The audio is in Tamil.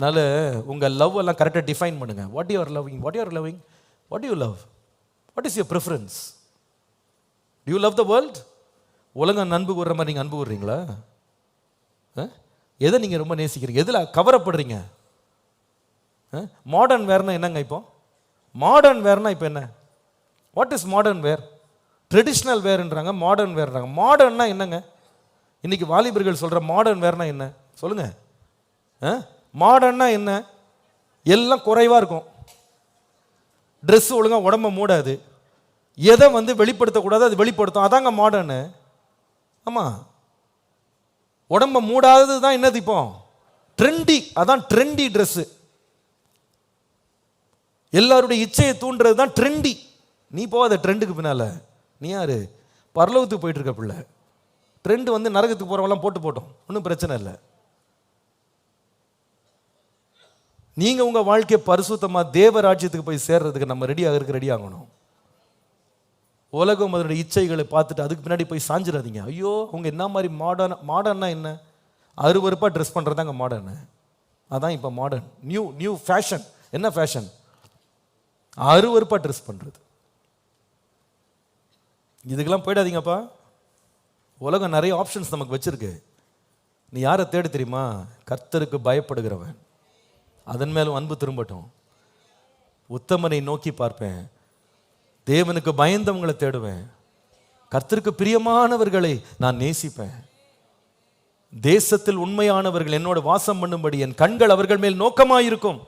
அதனால் உங்கள் லவ் எல்லாம் கரெக்டாக டிஃபைன் பண்ணுங்க. What you are loving what you are loving what you love what is your preference you love the world உலகம் அன்பு கூடுற மாதிரி நீங்கள் அன்பு கூடுறீங்களா? எதை நீங்கள் ரொம்ப நேசிக்கிறீங்க? எதில் கவரப்படுறீங்க? மாடர்ன் வேர்னா என்னங்க இப்போ? மாடர்ன் வேர்னா இப்போ என்ன? What is modern wear traditional வேர்ன்றாங்க modern வேர்ன்றாங்க மாடர்ன்னா என்னங்க? இன்னைக்கு வாலிபர்கள் சொல்கிற மாடர்ன் வேர்னா என்ன? சொல்லுங்கள் ஆ? மாடர்ன்னா என்ன? எல்லாம் குறைவாக இருக்கும். ட்ரெஸ் ஒழுங்காக உடம்ப மூடாது. எதை வந்து வெளிப்படுத்தக்கூடாது அது வெளிப்படுத்தும். அதாங்க மாடர்னு ஆமாம் உடம்ப மூடாதது தான் என்னது இப்போ? ட்ரெண்டி அதான் ட்ரெண்டி ட்ரெஸ்ஸு எல்லாருடைய இச்சையை தூண்டுறது தான் ட்ரெண்டி நீ போகாத ட்ரெண்டுக்கு பின்னால். நீ யாரு? பரலோகத்துக்கு போயிட்டுருக்க பிள்ளை. ட்ரெண்டு வந்து நரகத்துக்கு போகிறவங்களாம் போட்டு போட்டோம். ஒன்றும் பிரச்சனை இல்லை. நீங்கள் உங்கள் வாழ்க்கையை பரிசுத்தமாக தேவ ராஜ்யத்துக்கு போய் சேர்றதுக்கு நம்ம ரெடி இருக்க ரெடி ஆகணும். உலகம் அதனுடைய இச்சைகளை பார்த்துட்டு அதுக்கு பின்னாடி போய் சாஞ்சிடாதீங்க. ஐயோ அவங்க என்ன மாதிரி மாடர்ன் மாடர்னா என்ன? அருவருப்பாக ட்ரெஸ் பண்ணுறது தாங்க மாடர்னு அதான் இப்போ மாடர்ன் நியூ நியூ ஃபேஷன் என்ன ஃபேஷன் அருவருப்பாக ட்ரெஸ் பண்ணுறது இதுக்கெல்லாம் போயிடாதீங்கப்பா. உலகம் நிறைய ஆப்ஷன்ஸ் நமக்கு வச்சுருக்கு. நீ யாரை தேடு தெரியுமா? கர்த்தருக்கு பயப்படுகிறவன். அதன் மேலும் அன்பு திரும்பட்டும். உத்தமனை நோக்கி பார்ப்பேன். தேவனுக்கு பயந்தவங்களை தேடுவேன். கர்த்தருக்கு பிரியமானவர்களை நான் நேசிப்பேன். தேசத்தில் உண்மையானவர்கள் என்னோட வாசம் பண்ணும்படி என் கண்கள் அவர்கள் மேல் நோக்கமாயிருக்கும்.